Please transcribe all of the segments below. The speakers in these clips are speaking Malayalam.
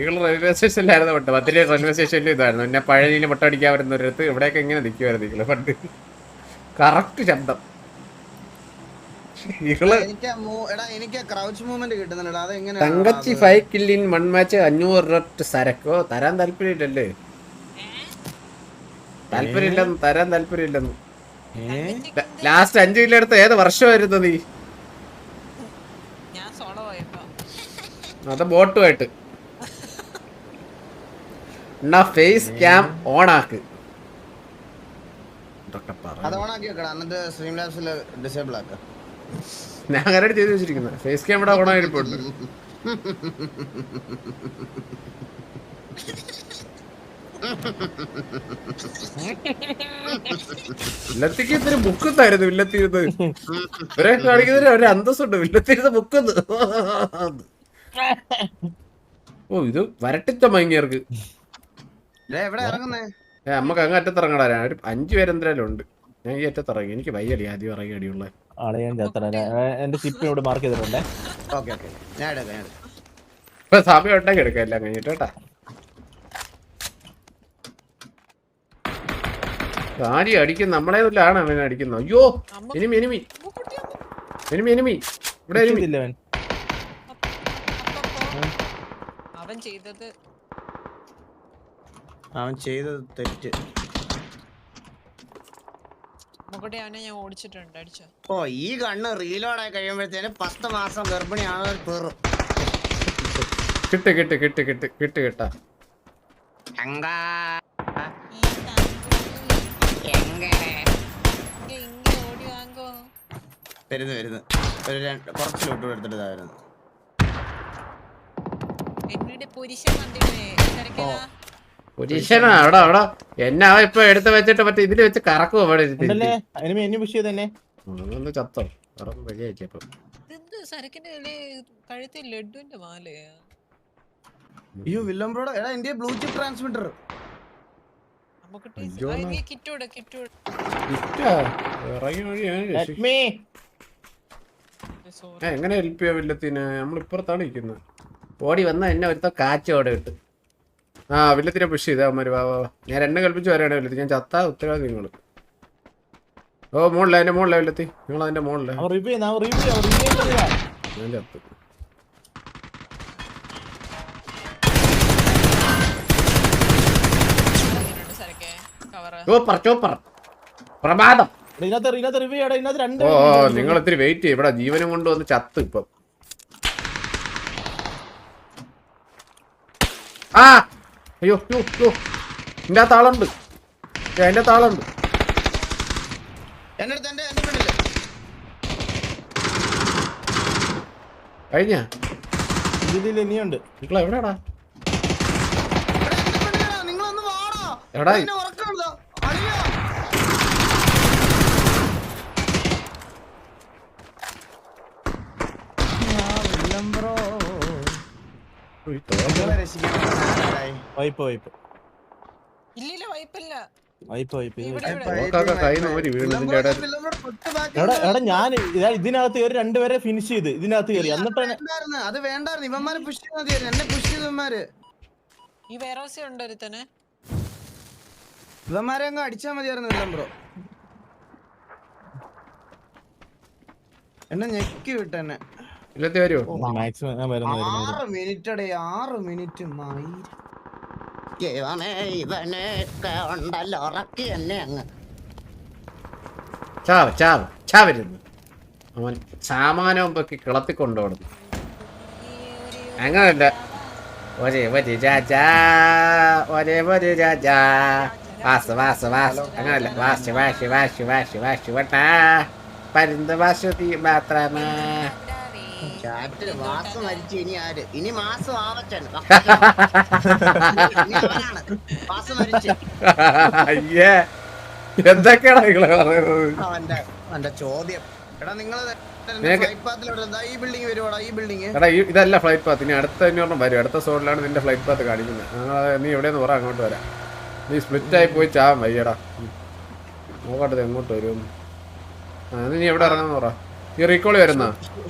ഈകൾ റെയിൽവേ സ്റ്റേഷനിലായിരുന്നു പണ്ട്. പത്തിരി റെയിൽവേ സ്റ്റേഷനിലും ഇതായിരുന്നു. പിന്നെ പഴനിയിൽ മുട്ടടിക്കാൻ വരുന്ന ഒരിടത്ത് ഇവിടെയൊക്കെ ഇങ്ങനെ നിൽക്കുമായിരുന്നു ഈകൾ പണ്ട്. കറക്റ്റ് ശബ്ദം. ഈകൾ എനിക്ക് എടാ എനിക്ക് ക്രൗച്ച് മൂവ്മെന്റ് കിട്ടുന്നുണ്ട് അത് തങ്കച്ചി five kill in one match അഞ്ഞൂറ് റട്ട് സരക്കോ? തരാൻ താല്പര്യമില്ലല്ലേ? താല്പര്യമില്ലെന്ന് തരാൻ താല്പര്യമില്ലെന്ന്. ലാസ്റ്റ് അഞ്ചു കിലോ എടുത്ത് ഏത് വർഷമായിരുന്നു നീ? അത് ബോട്ടുമായിട്ട്. എന്നാ ഫേസ് ക്യാം ഓൺ ആക്ക്. ഞാൻ അങ്ങനെ ചെയ്തു വെച്ചിരിക്കുന്നത് ഫേസ് ക്യാം ഇവിടെ ഓൺ ആയിരിപ്പുണ്ട് വില്ലത്തിക്ക് ഇത്തിരി ബുക്കുന്നായിരുന്നു വില്ലത്തിരുന്ന്. ഇവരെ കാണിക്കുന്നതിന് ഒരു അന്തസ്സുണ്ട്. വില്ലത്തിരുന്ന് ബുക്കുന്നു. ഓ ഇത് വരട്ടിച്ച മങ്ങിയർക്ക് ഏ നമുക്ക് അങ്ങ് അറ്റത്തിറങ്ങടാ. ഇറങ്ങടാ ഒരു അഞ്ചു പേരെന്തായാലും ഉണ്ട് ഞാൻ ഈ അറ്റത്തിറങ്ങി. എനിക്ക് വയ്യടി ആദ്യം ഇറങ്ങി അടിയുള്ള. ആളെ ഞാൻ എന്റെ ചിപ്പ് ഇവിടെ മാർക്ക് ചെയ്തിട്ടുണ്ടേ. Okay okay. ഞാൻ എടുക്കാം ഞാൻ എടുക്കാം. ഇപ്പൊ സമയം ഉണ്ടെങ്കിൽ എടുക്കാം എല്ലാം കഴിഞ്ഞിട്ട് കേട്ടാ. ആരി അടിക്കും. നമ്മളെ ആണ് അവൻ അടിക്കുന്നത്. അയ്യോ എനിമി എനിമി എനിമി എനിമി ഇവിടെ എനിമി അവൻ ചെയ്തത് അവൻ ചെയ്തത് തെറ്റ്. മുകടെ അവനെ ഞാൻ ഓടിച്ചിട്ടുണ്ട് അടിച്ചോ. ഓ ഈ കണ്ണ് റീലോഡായി കഴിയുമ്പോഴത്തേന് പത്ത് മാസം ഗർഭിണിയാണ് പേറും. കിട്ട് കിട്ട് കിട്ട് കിട്ട് കിട്ട് കിട്ടാ. വരുന്നു വരുന്നു. ഒരു കുറച്ച് ലോട്ട് എടുത്തിട്ടായിരുന്നു എന്നോട് പുരുഷൻ തിരക്കതാ പുരുഷനാ അവിടെ അവിടെ എന്നാ ഇപ്പൊ എടുത്ത് വെച്ചിട്ട് മറ്റേ ഇതിൽ വെച്ച് കറക്കുവോ അവിടെ ഒന്ന് ചത്തോ? അയ്യോ വില്ലം ബ്രോഡ് എടാ എന്റെ ട്രാൻസ്മിറ്റർ എങ്ങനെ ഹെൽപ്പ് ചെയ്യാൻ വില്ലത്തിന്? നമ്മൾ ഇപ്പുറത്താണ് ഇരിക്കുന്നത് ഓടി വന്ന എന്നെ ഒരുത്ത കാച്ചോടെ കിട്ടും ഇട്ട്. ആ വില്ലത്തിനെ പുഷ് ചെയ്താ അമ്മര് വാ വാ. ഞാൻ എന്നെ കൽപ്പിച്ച് വരാണ് വില്ലത്തി. ഞാൻ ചത്ത ഉത്തരവാദി നിങ്ങൾ ഓ മോളിലെ എന്റെ മോളിലെ വില്ലത്തി. നിങ്ങൾ അതിന്റെ മോളിലെ. ഞാൻ ചത്തു. പറ ഓ നിങ്ങൾ ഒത്തിരി വെയിറ്റ് ചെയ്യും. ഇവിടെ ജീവനും കൊണ്ട് വന്ന് ചത്ത് ഇപ്പം. ആ അയ്യോ യോ യോ എന്റെ അടുത്ത് എന്റെ എന്റെ ഫ്രണ്ടിൽ കഴിഞ്ഞ? ഇതിൽ ഇനിയുണ്ട്. നിങ്ങൾ എവിടെയാടാ? എടാ, എന്റെ ഫ്രണ്ടിലാ, നിങ്ങളൊന്ന് വാടാ എടാ, എന്നെ ഉറക്കമുണ്ടോ? അളിയാ. ആ, വില്ലം ബ്രോ. ഉയ്, തോന്നുന്നു. നിങ്ങളെ രക്ഷിക്കാൻ ആരായി? Wipe wipe. ഇല്ലില്ല വൈപ്പില്ല. Wipe wipe. ഇത് ഇവിടെ, വൈപ്പ്. ഇവിടെ. തോക്കൊക്കെ കയ്യിൽ നിന്ന് ഊരി ഇതിന്റെ ഇടയിൽ. തൊട്ട് എടാ എടാ ഞാൻ ഇതാ ഇതിനകത്ത് കയറി രണ്ടുപേരെ ഫിനിഷ് ചെയ്ത്. ഇതിനകത്ത് കയറി. എന്നിട്ട് വേണ്ടായിരുന്നു, അത് വേണ്ടായിരുന്നു. ഇവന്മാരെ പുഷ് ചെയ്താൽ മതിയായിരുന്നു. എന്നെ പുഷ് ചെയ്ത ഇവന്മാര്. ഈ വേറോസി ഉണ്ട് ഒരുത്തന്. ഇവന്മാരെ അങ്ങ് അടിച്ചാൽ മതിയായിരുന്നു ബ്രോ എന്നെ ഞെക്കി വിട്ടെന്നെ ഇല്ലത്തെ വരുമോ മാക്സിമം ഞാൻ വരുന്നു. ആറ് മിനിറ്റ് അടേ ആറ് മിനിറ്റ് ഇവനെ ഇവനൊക്കെ ഉണ്ടല്ലോ ഉറക്കി എന്നെ അങ്ങ്. ചാവ് ചാവ് ചാവരുന്നു അവൻ സാമാനവും പൊക്കി കിളത്തിക്കൊണ്ടോടുന്നു അങ്ങനല്ല. ഒരേ ഒരു രാജാ ഒരേ ഒരു രാജാ വാസ് വാസ് വാസ്. അങ്ങനല്ല. വാശി വാശി വാശി വാശി വാശി വട്ടാ. പരുന്ത് വാസുതി മാത്രമാ മരിച്ചു ഇനി ആര്? ഇനി മാസം ആവച്ചൻ മരിച്ചു അയ്യേ. എന്തൊക്കെയാണ് നിങ്ങൾ പറയുന്നത്? അവന്റെ അവന്റെ ചോദ്യം. എടാ നിങ്ങൾ ഈ ബിൽഡിംഗ് വരുവാടാ? ഈ ബിൽഡിംഗ് എടാ ഈ ഇതല്ല ഫ്ലൈറ്റ് പാത്ത് ഇനി അടുത്ത ഒരെണ്ണം വരും. അടുത്ത സോണിലാണ് നിന്റെ ഫ്ലൈറ്റ് പാത്ത് കാണിക്കുന്നത്. നീ എവിടെയെന്ന് പറ അങ്ങോട്ട് വരാം. നീ സ്പ്ലിറ്റ് ആയി പോയി ചാവാൻ വയ്യടാ. നോക്കട്ടെ എങ്ങോട്ട് വരും? നീ എവിടെ ഇറങ്ങാന്ന് പറ. ഈ റീകോളി വരുന്ന?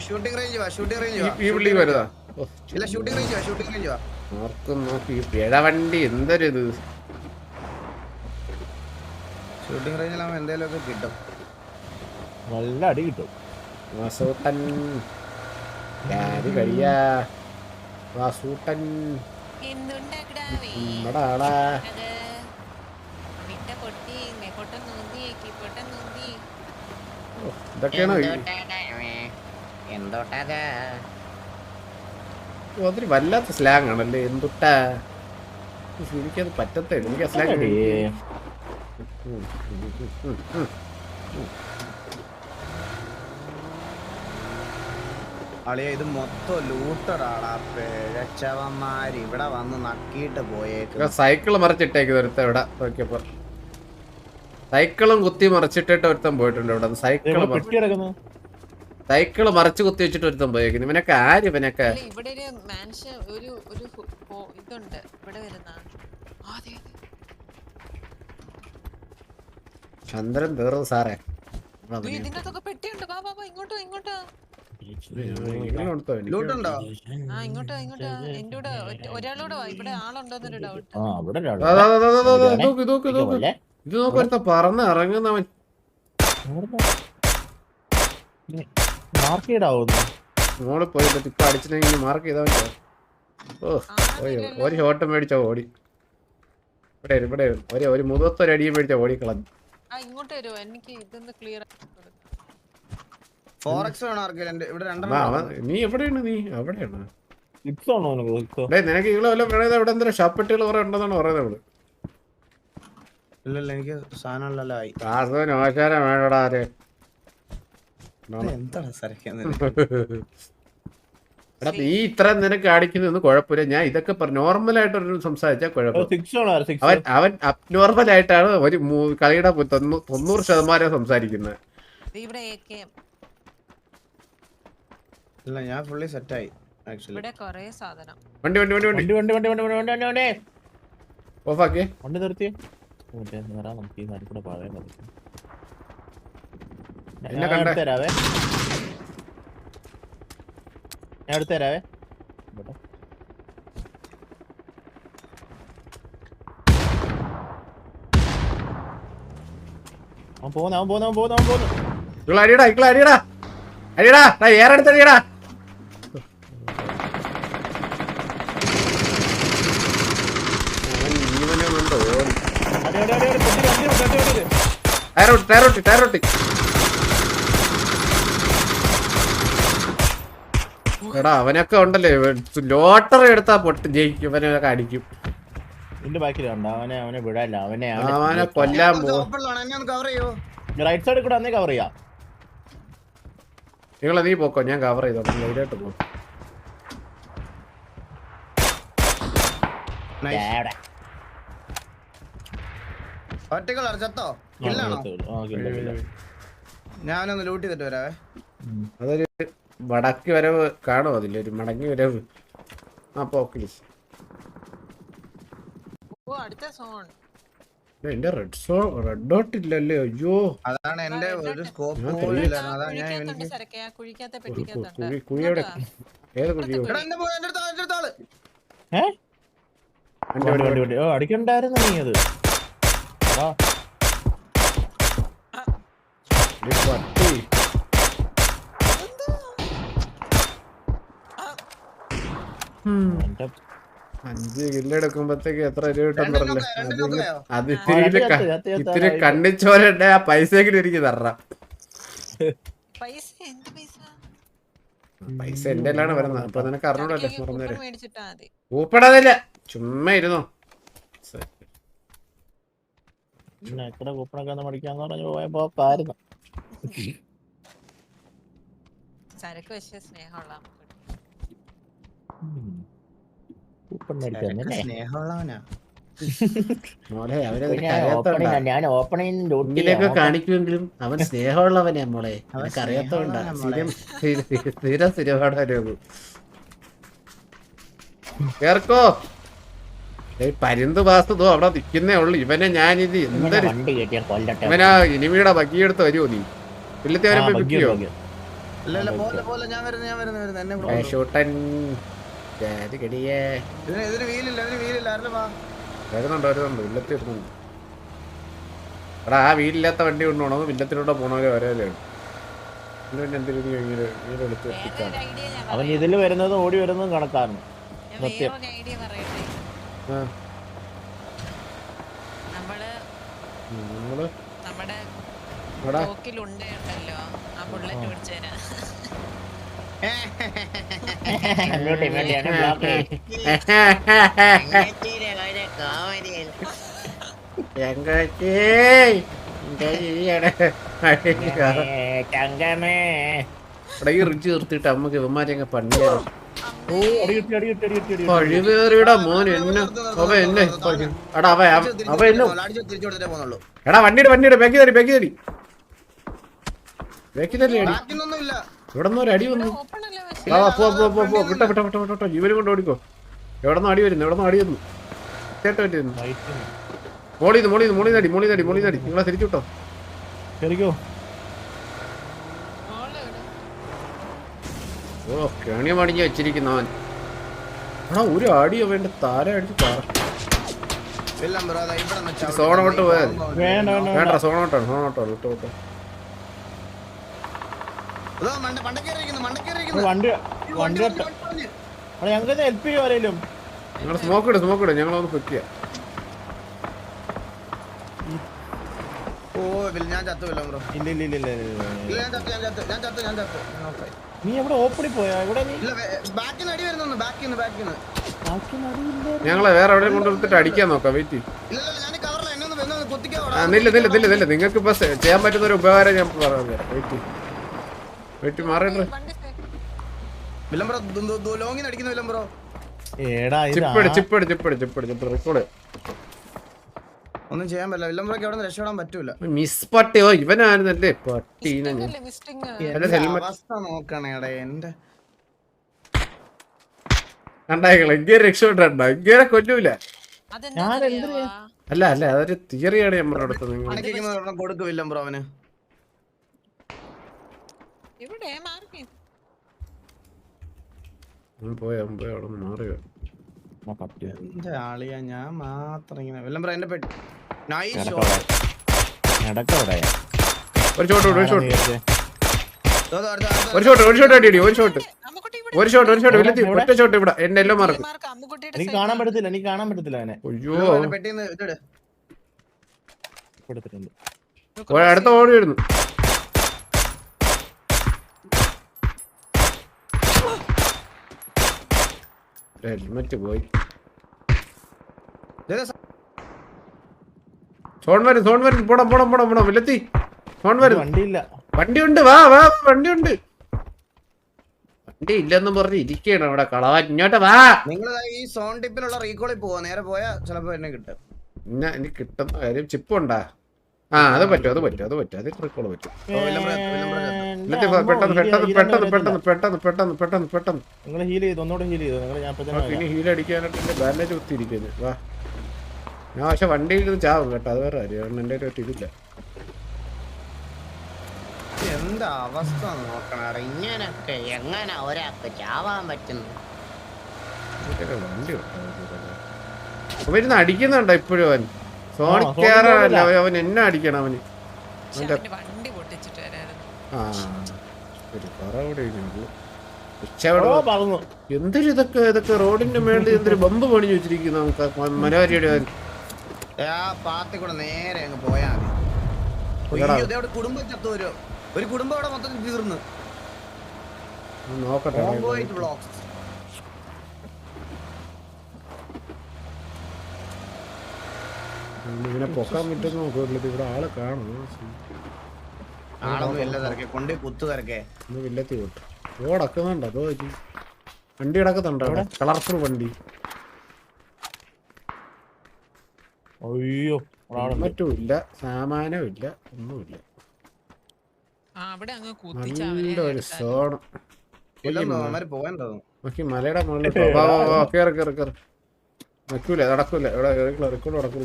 ഷൂട്ടിംഗ് റേഞ്ച് വാ ഷൂട്ടിംഗ് റേഞ്ച് വാ. ഈ ബിൽഡിംഗ് വരുതാ ഇല്ല ഷൂട്ടിംഗ് റേഞ്ച് വാ ഷൂട്ടിംഗ് റേഞ്ച് വാ. ആർക്കും നോക്കി ഈ പിഴവണ്ടി എന്തൊരു ഇത്? ഷൂട്ടിംഗ് റേഞ്ചിലാവുമ്പോ എന്തേലുമൊക്കെ കിട്ടും. നല്ല അടി കിട്ടും. വാസൂട്ടൻ. ഞാൻ കഴിയാ വാസൂട്ടൻ. നമ്മുടെ ആളാ. പൊട്ടി മെക്കൊട്ടം നൂന്തി കീപ്പൊട്ടം നൂന്തി ഇതൊക്കെയാണോ അതൊരു വല്ലാത്ത സ്ലാങ് ആണല്ലേ എന്തുട്ടാ? എനിക്കത് പറ്റത്തേ. എനിക്ക് ആ സ്ലാങ് അളിയ ഇത് മൊത്തം ലൂട്ടറാടാ പിഴച്ചവന്മാര്. ഇവിടെ വന്ന് നക്കിയിട്ട് പോയേക്കും സൈക്കിൾ മറിച്ചിട്ടേക്ക് ഒരുത്തൻ ഇവിടെ. നോക്കിയപ്പോ. സൈക്കിളും കുത്തി മറിച്ചിട്ടിട്ട് ഒരുത്തം പോയിട്ടുണ്ട് ഇവിടെ. സൈക്കിൾ സൈക്കിൾ മറിച്ച് കുത്തി വെച്ചിട്ട് ഒരുത്തം പോയേക്കുന്നു. ഇവനൊക്കെ ആര് ഇവനൊക്കെ? ചന്ദ്രൻ തീർന്നു സാറേ. ഒരാളോടോ ഇവിടെ ആളുണ്ടോന്നൊരു ഡൗട്ട് ഇത് നോക്കൊരുത്ത പറന്ന് ഇറങ്ങുന്നവൻ. മാർക്ക് മോൾ പോയി ഇപ്പൊ അടിച്ചിട്ടെങ്കിൽ മാർക്ക് ചെയ്താ ഓ ഒരു ഷോട്ടം ഓടി. ഇവിടെ ഇവിടെ ഒരു ഒരു അടിയും മേടിച്ച ഓടി കളഞ്ഞു. ഇങ്ങോട്ട് എനിക്ക് ക്ലിയർ നീ എവിടെയാണ് നീ? അവിടെയാണ്. നിനക്ക് ഇവിടെ ഷാപ്പട്ടികൾ കുറെ ഉണ്ടെന്നാണ് പറയുന്നത് ഇവിടെ ഇല്ലല്ല എനിക്ക് സാധനമല്ലല്ലോ ആയി കാസോ നോശാരം വേണടാ ആര്? എന്താണ് എടാ നീ ഇത്ര നിനക്ക് അടിക്കുന്നൊന്നും കുഴപ്പമില്ല. ഞാൻ ഇതൊക്കെ പറഞ്ഞു നോർമലായിട്ട് ഒരു സംസാരിച്ചാൽ സിക്സ് അവൻ അവൻ അബ്നോർമൽ ആയിട്ടാണ് ഒരു കളിയുടെ തൊണ്ണൂറ് ശതമാനം സംസാരിക്കുന്നത് ഇല്ല ഞാൻ ഫുള്ളി സെറ്റായി ആക്ച്വലി ഇവിടെ കുറേ സാധനം. വണ്ടി വണ്ടി വണ്ടി വണ്ടി. വണ്ടി വണ്ടി വണ്ടി വണ്ടി വണ്ടി വണ്ടി വണ്ടി. ഓഫാക്കി വണ്ടി നിർത്തി. മറ്റേ നേരാ നമുക്ക് ഈ നാട്ടിൽ കൂടെ പഴയ? എടുത്ത് തരാവേ ഞാൻ എടുത്ത് തരാവേ അവൻ പോകുന്നു അവൻ പോകുന്നു അവൻ പോകുന്നു അവൻ പോകുന്നു അടിയടാ അടിയടാ അടിയടാ ഏറെ അടുത്ത് അടിയടാ അവൻ ജീവനെ കൊണ്ട് ഓടി അടി അടി അടി അടി പൊട്ടി വണ്ടി വിട്, വണ്ടി വിട്. ടയറൊട്ടി ടയറൊട്ടി ടയറൊട്ടി എടാ അവനൊക്കെ ഉണ്ടല്ലേ ലോട്ടറി എടുത്താ പൊട്ട് ജയിക്കും ഇവനൊക്കെ അടിക്കും. നിന്റെ ബാക്കിൽ കണ്ടോ അവനെ അവനെ വിടാല്ല. അവനെ അവനെ കൊല്ലാൻ റൈറ്റ് സൈഡിൽ കൂടെ അന്നേ കവർ ചെയ്യാം. നിങ്ങളെ നീ പോക്കോ ഞാൻ കവർ ചെയ്തോ ലൈറ്റായിട്ട് പോ. ചത്തോ? ഞാനൊന്ന് ലൂട്ട് ചെയ്തിട്ട് വരാവേ. അതൊരു വടക്ക് വരവ് കാണും ഒരു മടങ്ങി വരവ്. ആ പോക്കിലിസ് എന്റെ റെഡ് സോ റെഡ് ഡോട്ട് ഇല്ലല്ലേ? അയ്യോ. അതാണ് എന്റെ ഒരു സ്കോപ്പ് എവിടെ? അടിക്കണ്ടായിരുന്നു നീ അത്? പട്ടി hmm. അഞ്ച് കില്ലെടുക്കുമ്പത്തേക്ക് എത്ര രൂപ അത് ഇത്തിരി കണ്ണിച്ചോരണ്ടേ ആ പൈസ എനിക്ക് തരണം. പൈസ എന്റെ എല്ലാണ് വരുന്നത്. അപ്പൊ നിനക്ക് അറിഞ്ഞോളല്ലേ മറന്നേര് കൂപ്പിടാതില്ല ചുമ്മാ ഇരുന്നോ. കൂപ്പണൊക്കെ ഒന്ന് മടിക്കാന്ന് പറഞ്ഞു പോയപ്പോ പാരുന്നു കാണിക്കുമെങ്കിലും അവൻ സ്നേഹമുള്ളവനെ മോളെ. അവനക്ക് അറിയാത്തോണ്ടാ സ്ഥിരം സ്ഥിരപാടാ രോഗം കേർക്കോ പരിന്ത് വാസ്തു അവിടെ നിൽക്കുന്നേ ഉള്ളു. ഇവനെ ഞാനിത് എന്തൊരു ഇവനാ ഇനിമിയുടെ ബക്കിയെടുത്ത് വരുമോ നീ? പുള്ളത്തെ ഞാൻ വരുന്നു ഞാൻ വരുന്നു വരുന്നു. ഷൂട്ടൻ. ഇതിന് ഇതിന് ഇതിന് വാ. എടാ ആ വണ്ടി കൊണ്ടുപോകണോ വില്ലത്തിലൂടെ പോകണമെങ്കിൽ വരാനാണ് അവൻ ഇതിൽ വരുന്നത് ഓടി വരുന്നതും കണക്കാണ്. നമ്മൾ തോക്കിലുണ്ടല്ലോ ആ ബുള്ളറ്റ് റിച്ച് നിർത്തിട്ട് അമ്മയ്ക്ക് ഇവന്മാരെയൊക്കെ പണ്ടിയാണ് കഴിവേറിയുടെ എന്നെ. എന്നെ. എടാ അവ അവ എന്നെ എടാ വണ്ടിയുടെ വണ്ടിയുടെ ബാക്കി തരി ബാക്കി തരി. ബാക്കി തടി അടി ബാക്കിയൊന്നും ഇവിടെ നിന്ന് ഒരു അടി വന്നു. ഓപ്പൺ അല്ലേ ആ വാ, പോ പോ പോ പോ വിട്ടോ വിട്ടോ വിട്ടോ വിട്ടോ. ജീവനും കൊണ്ട് ഓടിക്കോ. എവിടെ നിന്ന് അടി വരുന്നു എവിടെ നിന്ന് അടി വന്നു. ചേട്ടൻ പറ്റി വരുന്നു വയറ്റിന്. മോളിന്ന് മോളിന്ന് മോളിന്ന് അടി മോളിന്ന് അടി മോളിന്ന് അടി. നിങ്ങളെ തിരിച്ചു വിട്ടോ? ഓ മടിഞ്ഞ് വെച്ചിരിക്കുന്നവൻ എടാ ഒരു അടിയോ വേണ്ട താര അടിച്ച് സോണോട്ട് പോയാൽ വേണ്ട സോണോട്ടാണ് സോണോട്ടാണ്. വിട്ടോ വിട്ടോ. വണ്ടി സ്മോക്ക് നീ എവിടെ പോയാ? ഞങ്ങളെ വേറെ എവിടെ കൊണ്ടുവന്നിട്ട് അടിക്കാൻ നോക്കാം വെയിറ്റ് നില്ല നില്ല നില്ല നില്ല. നിങ്ങൾക്ക് ഇപ്പൊ ചെയ്യാൻ പറ്റുന്ന ഒരു ഉപകാരം ഞാൻ പറഞ്ഞു വെയിറ്റ് വണ്ടി സേ- വില്ലംബ്രോ ലോങ്ങിന് അടിക്കുന്നു വില്ലംബ്രോ ഏടാ ഇത്. ചിപ്പട് ചിപ്പട് ചിപ്പട് ചിപ്പട് ചിപ്പട് റെക്കോർഡ്. ഒന്നും ചെയ്യാൻ പറ്റില്ല. വില്ലംബ്രോക്ക് എവിടെ നിന്ന് രക്ഷപ്പെടാൻ പറ്റൂല. മിസ് പട്ടിയോ ഇവനായിരുന്നല്ലേ? പട്ടീനെ എന്റെ എന്റെ ഹെൽമെറ്റ്. അവസ്ഥ നോക്കണേടെ എന്റെ. കണ്ടായിക്കളെ ഇങ്ങനെ രക്ഷപ്പെട്ടോ ഇങ്ങനെ കൊല്ലൂല. അതെന്താ അല്ല അല്ല അതൊരു തിയറിയാണ് നമ്മുടെ അടുത്ത് നിങ്ങൾ ബ്രോ കൊടുക്കും അവന്. ഇവിടെ മാറി ആളിയ ഞാൻ മാത്രം ഇങ്ങനെ വെല്ലം പറ എന്റെ പെട്ടി നൈസ് നടക്കവിടെ ഒരു ഷോട്ട് ഒരു ഷോട്ട് ഒരു ഷോട്ട് ഒരു ഷോട്ട് അടി അടി ഒരു ഷോട്ട് ഒരു ഷോട്ട് ഒരു ഷോട്ട് വില്ലത്തി? ഒറ്റ ഷോട്ട് ഇവിടെ. എന്നെ എല്ലാം മാർക്ക്. എനിക്ക് കാണാൻ. പറ്റത്തില്ല എനിക്ക് കാണാൻ പറ്റത്തില്ല അവനെ. അയ്യോ. പെട്ടിന്ന് ഇതെട് കൊടുത്തിട്ടുണ്ട്. ഓ, അടുത്ത ഓടി വരുന്നു ഹെൽമെറ്റ് പോയി സോൺ വരും സോൺ വരും പോണം പോണം പോണം പോണം വില്ലത്തി സോൺ വരും വണ്ടിയില്ല. വണ്ടിയുണ്ട് വാ വാ വണ്ടിയുണ്ട്. വണ്ടി ഇല്ലെന്നും പറഞ്ഞ് ഇരിക്കണം അവിടെ കളവാ ഇങ്ങോട്ട് വാ. നിങ്ങൾ ഈ സോൺ ടിപ്പിലുള്ള റീകോളിൽ പോവാ നേരെ പോയാ ചിലപ്പോ എന്നെ കിട്ടും. പിന്നെ എനിക്ക് കിട്ടുന്ന കാര്യം ചിപ്പ് ഉണ്ടാ ആ അത് പറ്റും അത് പറ്റും അത് പറ്റും. അത് ട്രിക്കോൾ പറ്റും. പെട്ടെന്ന് പെട്ടെന്ന് പെട്ടെന്ന് പെട്ടെന്ന് പെട്ടെന്ന് പെട്ടെന്ന് പെട്ടെന്ന് പെട്ടെന്ന്. നിങ്ങൾ ഹീൽ ചെയ്തു? ഒന്നുകൂടെ ഹീൽ ചെയ്തു? നിങ്ങൾ ഞാൻ പിന്നെ ഇനി ഹീൽ അടിക്കാനായിട്ട് എന്റെ ബാൻഡേജ് കുത്തിയിരിക്കുന്നു. വാ. ഞാൻ പക്ഷെ വണ്ടിയിൽ ഇരുന്ന് ചാവും കേട്ടോ അത് വേറെ കാര്യം. കാരണം എന്റെ ഒരു ഇതില്ല. എന്താ അവസ്ഥ നോക്കണ ഇങ്ങനൊക്കെ എങ്ങനെ ഒരാൾക്ക് ചാവാൻ പറ്റുന്നു? വണ്ടി വരുന്ന അടിക്കുന്നുണ്ടോ ഇപ്പോഴും അവൻ? സോണിക് കേറാനല്ല. അവൻ എന്നെ അടിക്കണം അവന്. എന്തൊരു ഇതൊക്കെ ഇതൊക്കെ റോഡിന്റെ മേളിൽ എന്തൊരു ബമ്പ് പണിഞ്ഞു വെച്ചിരിക്കുന്നു നമുക്ക് മനോഹരിയുടെ പാത്തി കൂടെ നേരെ അങ്ങ് പോയാ മതി. കുടുംബം ചത്തു ഒരു കുടുംബം അവിടെ മൊത്തം തീർന്നു നോക്കട്ടെ ബ്ലോക്സ് ഇങ്ങനെ പൊക്കാൻ പറ്റുന്ന നോക്കില്ല ഇവിടെ ആളെ കാണും. ആളൊന്നും ഇല്ല തിരക്കെ കൊണ്ട് കുത്തു തിരക്കെ ഒന്ന് വില്ലത്തി വിട്ടു. ഓടക്കുന്നുണ്ട് അതോ വണ്ടി കിടക്കുന്നുണ്ടോ അവിടെ. കളർഫുൾ വണ്ടി. അയ്യോ സാമാനവും ഇല്ല ഒന്നുമില്ല. നല്ല ഒരു സോണം. നോക്കി മലയുടെ മുകളിൽ കേറ് കേറ് കേറ്. നടക്കൂല. നടക്കൂല ഇവിടെ റെക്കോർഡ് നടക്കൂല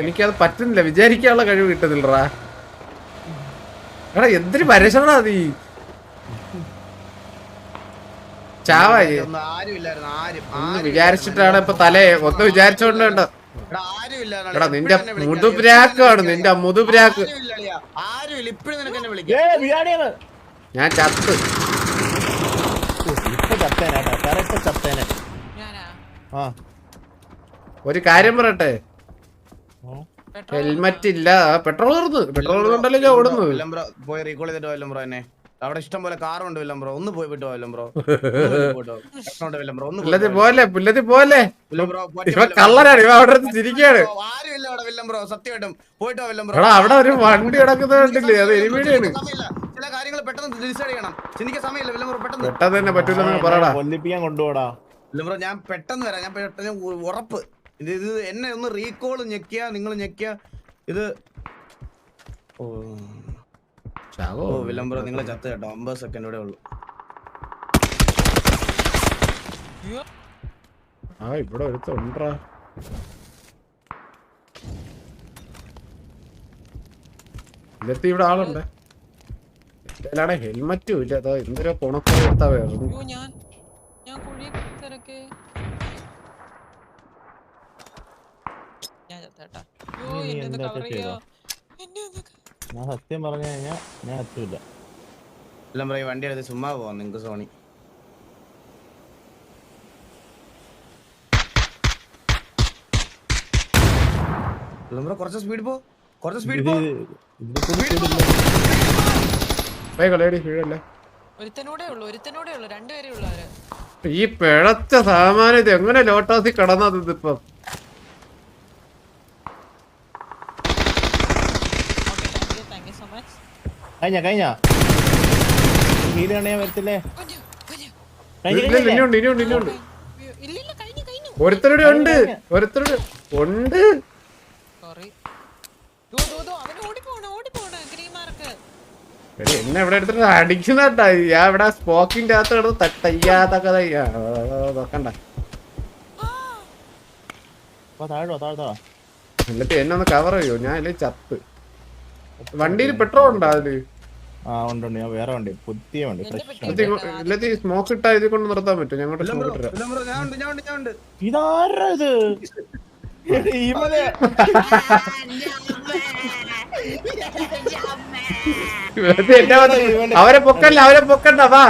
എനിക്കത് പറ്റുന്നില്ല. വിചാരിക്കാനുള്ള കഴിവ് കിട്ടുന്നില്ലടാ. എടാ എന്തിനു പരശടാ നീ? ചാവായി വിചാരിച്ചിട്ടാണ് ഇപ്പൊ തലേ ഒന്ന് വിചാരിച്ചോണ്ട് എടാ നിന്റെ മുതുപ്രാക്കാണ് നിന്റെ മുതുപ്രാക്ക്. ഞാൻ ചത്ത്. ഇപ്പൊ ചത്തേനാട്ടാ ഇപ്പൊ ചത്തേനാ. ഒരു കാര്യം പറയട്ടെ. ഹെൽമറ്റ് ഇല്ല. പെട്രോൾ തീർന്നു. പെട്രോൾ തീർന്നുണ്ടല്ലോ ഓടുന്നു പോയി റീകോൾ ചെയ്തിട്ട് വല്ലം ബ്രോ എന്നെ. അവിടെ ഇഷ്ടം പോലെ കാറുണ്ട് വല്ലം ബ്രോ ഒന്ന് പോയി വിട്ടോ വല്ലം ബ്രോ പോയിട്ട് വില്ലം ബ്രോ ഒന്ന് പുല്ലത്തി പോലെ പുല്ലത്തി പോലെ. വില്ലം ബ്രോ ഇവ കള്ളനാണ്. ഇവ അവിടെ ആരും അവിടെ വല്ലം ബ്രോ സത്യമായിട്ടും. പോയിട്ടോ വല്ലം ബ്രോ എടാ അവിടെ ഒരു വണ്ടി കിടക്കുന്നത് കണ്ടില്ലേ? അത് എലിമീഡിയാണ് ചില കാര്യങ്ങൾ പെട്ടെന്ന് ഡിസൈഡ് ചെയ്യണം. ചിന്തിക്കാൻ സമയമില്ല. വല്ലം ബ്രോ പെട്ടെന്ന്. പെട്ടെന്ന് തന്നെ പറ്റൂലെന്ന് പറയടാ കൊല്ലിപ്പിക്കാൻ കൊണ്ടുപോടാ. ബ്രോ ഞാൻ പെട്ടെന്ന് വരാം. ഞാൻ പെട്ടെന്ന് ഉറപ്പ്. ഇത് ഇത് എന്നെ ഒന്ന് റീകോൾ ഞെക്കിയ നിങ്ങൾ ഞെക്കിയ. ഇത് ഓ. ഓ വില്ലം ബ്രോ നിങ്ങൾ ചത്ത് കേട്ടോ. അമ്പത് സെക്കൻഡ് ഉള്ളു ഉള്ളൂ. ആ ഇവിടെ ഒരുത്തുണ്ടാ ഇതെത്തി ഇവിടെ ആളുണ്ട്. ഹെൽമറ്റും ഇല്ല. എന്തൊരു കുണക്കെടുത്താ വേറെ അയ്യോ ഞാൻ ഞാൻ കുഴി തിരക്ക് ഞാൻ ചത്തേട്ടാ അയ്യോ നീ എന്തൊക്കെ ചെയ്തോ? ഞാൻ സത്യം പറഞ്ഞു കഴിഞ്ഞാൽ ഞാൻ എത്തൂല എല്ലാം പറയും ഈ വണ്ടി എടുത്ത് ചുമ്മാ പോവാം നിങ്ങക്ക് സോണി. കുറച്ച് സ്പീഡ് പോ. കുറച്ച് സ്പീഡ് പോ. ഈ പിഴച്ച സാമാനം ഇത് എങ്ങനെ ലോട്ടാസി കടന്നത് ഇതിപ്പം okay thank you thank you so much കഴിഞ്ഞ കഴിഞ്ഞ? ഹീൽ കണ്ടേ വരത്തില്ലേ? ഇനിയുണ്ട് ഇനിയുണ്ട് ഇനിയുണ്ട്. ഒരുത്തരുടെ ഉണ്ട് ഒരുത്തരുടെ ഉണ്ട്. എന്നെ ഇവിടെ എടുത്തിട്ട് അടിക്കുന്നട്ടാ. ഞാൻ ഇവിടെ സ്പോക്കിന്റെ അകത്ത് കിടന്ന് തയ്യാതൊക്കെ നോക്കണ്ട. എന്നിട്ട് എന്നെ ഒന്ന് കവർ ചെയ്യോ? ഞാൻ അല്ലേ ചത്ത്. വണ്ടിയിൽ പെട്രോൾ ഉണ്ടോ അതിൽ? ആ ഉണ്ട് ഉണ്ട്. ഞാൻ വേറെ വണ്ടി പുതിയ വണ്ടി സ്മോക്ക് ഇട്ടാ ഇതിൽ കൊണ്ട് നിർത്താൻ പറ്റും ഞങ്ങളുടെ സ്മോക്ക് ഇട്ടാ ഞാൻ ഉണ്ട് ഞാൻ ഉണ്ട് ഞാൻ ഉണ്ട്. ഇതാരാ ഇത്? ഇവനെ വെറുതെ അവരെ പൊക്കല്ല അവരെ പൊക്കണ്ട വാ.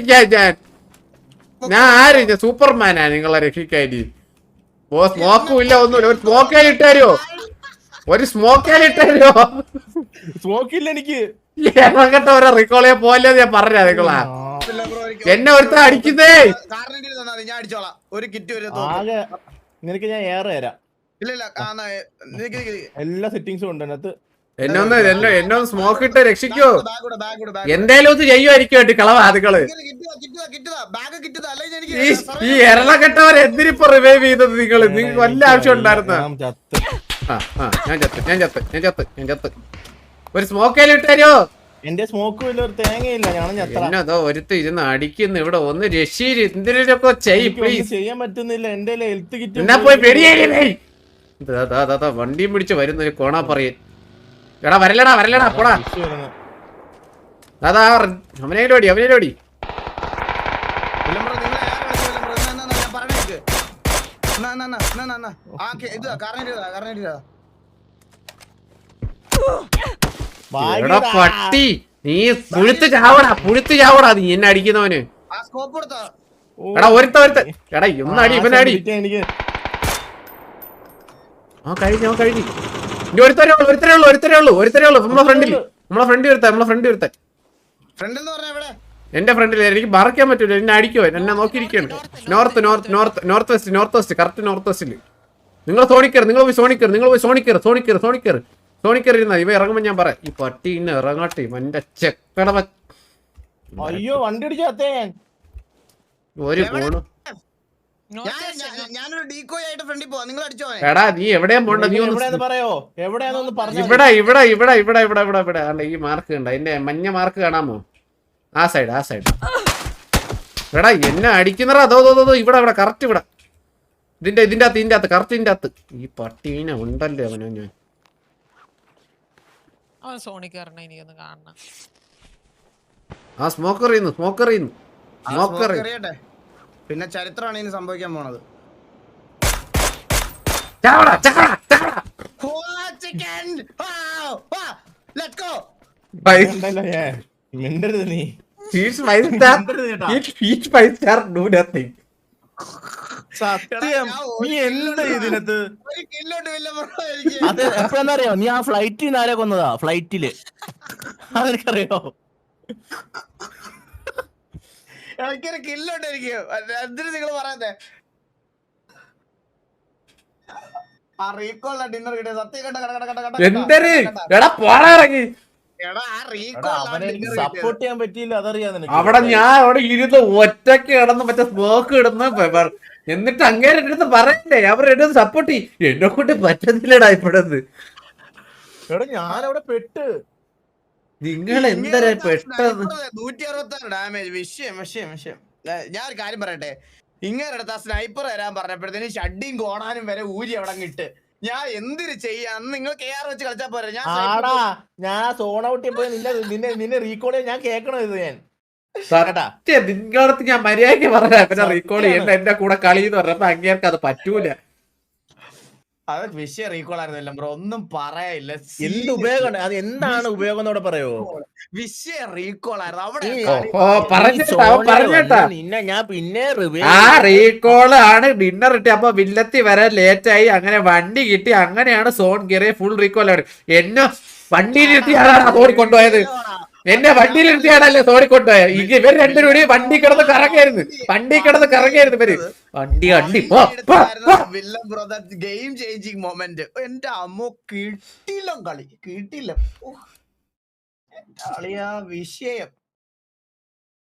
ഞാൻ? ഞാൻ ആര്? ഞാൻ സൂപ്പർമാനാ നിങ്ങളെ രക്ഷിക്കാൻ ഓ സ്മോക്കും ഇല്ല ഒന്നുമില്ല. ഒരു സ്മോക്കേൽ ഇട്ടാരോ? ഒരു സ്മോക്കേൽ ഇട്ടാരോ? സ്മോക്കില്ല എനിക്ക്. ഇറങ്ങട്ടെ ഒരു റിക്കോളിയെ പോലെ ഞാൻ പറഞ്ഞ നിങ്ങളാ. എന്നെ ഒരുത്ത അടിക്കുന്നേ. ഞാൻ അടിച്ചോളാം. ഒരു കിറ്റ് വരെ തോക്ക്. ആകെ നിനക്ക് ഞാൻ ഏറെ തരാം. ഇല്ല ഇല്ല. എല്ലാ സെറ്റിങ്സും ഉണ്ട്. അതിനകത്ത് എന്നെ ഒന്ന് എന്നെ എന്നെ ഒന്ന് സ്മോക്ക് ഇട്ട് രക്ഷിക്കോ. എന്തേലും ഒന്ന് ചെയ്യുമായിരിക്കും. ബാഗ് കിട്ടുക, എനിക്ക് ഈ എറണക്കെട്ടവർ എന്തിനിപ്പോ റിവൈവ് ചെയ്തത് നിങ്ങൾ നിങ്ങൾക്ക് വല്ല ആവശ്യം ഉണ്ടായിരുന്ന? ഞാൻ ചത്ത്. ഞാൻ ചത്ത് ഞാൻ ചത്ത് ഞാൻ ചത്ത് ഒരു സ്മോക്ക് ഒരു സ്മോക്കേൽ ഇട്ടാരോ എന്റെ സ്മോക്ക് ഇല്ല ഒരു തേങ്ങയില്ല എന്നതോ ഒരുത്ത് ഇരുന്ന് അടിക്കുന്നു ഇവിടെ ഒന്ന് രക്ഷീര് എന്തിനൊക്കെ ചെയ് പ്ലീസ് ചെയ്യാൻ പറ്റുന്നില്ല എന്റെ ഹെൽത്ത് കിറ്റ് പോയി വണ്ടിയും പിടിച്ച് വരുന്ന ഒരു കോണാ പറയൻ എടാ വരലടാ വരലടാ പോടാ. അതാ അവനേലും ഓടി അവനേലും ഓടി. എടാ പട്ടി. നീ പുഴുത്ത് ചാവടാ പുഴുത്ത് ചാവടാ നീ എന്നെ അടിക്കുന്നവന്. ആ സ്കോപ്പ് കൊടുത്താ. എടാ ഒരുത്ത ഒരുത്ത. എടാ ഇവനടി ഇവനടി എനിക്ക്. ആ കഴിഞ്ഞു ആ കഴിഞ്ഞു ഇനി ഒരുത്തരേ ഉള്ളൂ ഒരുത്തരേ ഉള്ളൂ ഒരുത്തരേ ഉള്ളൂ ഒരുത്തരേ ഉള്ളൂ. നമ്മളെ ഫ്രണ്ടിൽ നമ്മളെ ഫ്രണ്ട് വരുത്ത നമ്മളെ ഫ്രണ്ട് എവിടെ? എന്റെ ഫ്രണ്ടിൽ എനിക്ക് മറക്കാൻ പറ്റൂല എന്നെ അടിക്കോ എന്നെ നോക്കിയിരിക്കുകയാണ്. North north north north west north west correct north വെസ്റ്റിൽ നിങ്ങൾ സോണിക്കർ നിങ്ങൾ പോയി സോണിക്കർ നിങ്ങൾ പോയി സോണിക്കർ സോണിക്കർ സോണിക്കർ സോണിക്കർ ഇരുന്ന ഇവ ഇറങ്ങുമ്പോൾ ഞാൻ പറയാം ഈ പട്ടി ഇന്ന് ഇറങ്ങട്ടെ എന്റെ ചെക്കട അയ്യോ വണ്ടി ഒരു പോണു എടാ നീ എവിടെയാ പോണ്ട? നീ ഇവിടെ ഇവിടെ ഇവിടെ ഇവിടെ ഇവിടെ ഇവിടെ ഇവിടെ. ആണ്ടെ ഈ മാർക്ക് കണ്ട. എന്റെ മഞ്ഞ മാർക്ക് കാണാമോ? ആ സൈഡ് ആ സൈഡ് എടാ എന്നെ അടിക്കുന്നറ അതോ അതോ ഇവിടെ ഇവിടെ കറക്റ്റ് ഇവിടെ. ഇതിന്റെ ഇതിന്റെ അകത്ത് ഇതിന്റെ അകത്ത് കറക്റ്റ് ഇതിന്റെ അകത്ത്. ഈ പട്ടീനെ ഉണ്ടല്ലേ അവനോ ഞാൻ? അവൻ സോണി കയറണ എനിക്കൊന്ന് കാണണം. ആ സ്മോക്കർ ചെയ്യുന്നു സ്മോക്കർ ചെയ്യുന്നു സ്മോക്കർ എറിയട്ടെ? പിന്നെ ചരിത്രമാണ് ഇനി സംഭവിക്കാൻ പോണത്. മിണ്ടരുത് നീ. സത്യം. നീ എന്താ ഇതിനകത്ത്? അത് എപ്പോഴെന്നറിയോ? നീ ആ ഫ്ലൈറ്റിൽ നിന്ന് ആരെ കൊന്നതാ? ഫ്ലൈറ്റിൽ അതെനിക്കറിയോ? എനിക്കൊരു കില്ലുണ്ട് എനിക്ക്. എന്തിനു നിങ്ങൾ പറയുന്നേ ആ ഡിന്നർ കിട്ടിയ സത്യം കണ്ട എടാ പോടാ ഇറങ്ങി. എടാ ആ എടാ, അവനെ സപ്പോർട്ട് ചെയ്യാൻ പറ്റിയില്ല അതറിയാ നിനക്ക്. അവിടെ ഞാൻ അവിടെ ഇരുന്ന് ഒറ്റയ്ക്ക് കിടന്ന് മറ്റേ സ്മോക്ക് ഇടുന്ന എന്നിട്ട് അങ്ങേരെ പറയണ്ടേ? പറയണ്ടേ അവരുടെ സപ്പോർട്ട് ചെയ്യും. എന്നെ കൊണ്ട് പറ്റുന്നില്ലടാ ഇപ്പഴത് എടാ ഞാൻ അവിടെ പെട്ട്. നിങ്ങൾ എന്തരാ പെട്ടെന്ന്? നൂറ്റി അറുപത്തി ആറ് ഡാമേജ് വിഷയം വിഷയം വിഷയം. ഞാൻ ഒരു കാര്യം പറയട്ടെ? ഇങ്ങനെ ആ സ്നൈപ്പർ വരാൻ പറഞ്ഞപ്പോഴത്തേന് ഷഡിയും കോണാനും വരെ ഊരി അവിടെ ഇട്ട്. ഞാൻ എന്തിനു ചെയ്യാ? അന്ന് നിങ്ങൾ കെ ആർ വെച്ച് കളിച്ചാ പോരെ. ഞാൻ ആടാ ഞാൻ സോൺ ഔട്ടിൽ പോയി നിന്നെ നിന്നെ നിന്നെ റീകോൾ ചെയ്യാൻ ഞാൻ കേക്കണോ ഇത് ഞാൻ. സത്യം നിങ്ങളടുത്ത് ഞാൻ മര്യാദയ്ക്ക് പറഞ്ഞ റീകോൾ ചെയ്യണ്ട എന്റെ കൂടെ കളി എന്ന് പറഞ്ഞപ്പോ അങ്ങേർക്ക് അത് പറ്റൂല. അത് വിഷയം റീകോൾ ആയിരുന്നല്ലോ ബ്രോ. ഒന്നും പറയാനില്ല. എന്ത് ഉപയോഗം? അത് എന്താണ് ഉപയോഗം എന്നോട് പറയോ? വിഷയം റീകോൾ ആയിരുന്നു അവിടെ നിന്നെ ഞാൻ പിന്നെ ആ റീകോൾ ആണ് ഡിന്നർ കിട്ടി. അപ്പൊ വില്ലത്തി വരാൻ ലേറ്റ് ആയി അങ്ങനെ വണ്ടി കിട്ടി. അങ്ങനെയാണ് സോൺ കയറിയ ഫുൾ റീകോൾ ആണ് എന്നെ വണ്ടിയിൽ ഇരുത്തിയാണാ സോണി കൊണ്ടുപോയത്? എന്നെ വണ്ടിയിൽ ഇരുത്തിയാണല്ലേ സോറി കൊണ്ടുപോയ? ഇത് ഇവർ രണ്ടുപേരും വണ്ടി കിടന്ന് കറങ്ങായിരുന്നു വണ്ടി കിടന്ന് കറങ്ങായിരുന്നു ഇവർ. വണ്ടി വണ്ടി. Villain brother game changing moment എന്റെ അമ്മ കിട്ടില്ല കളി. കിട്ടില്ല കളിയാ വിഷയം.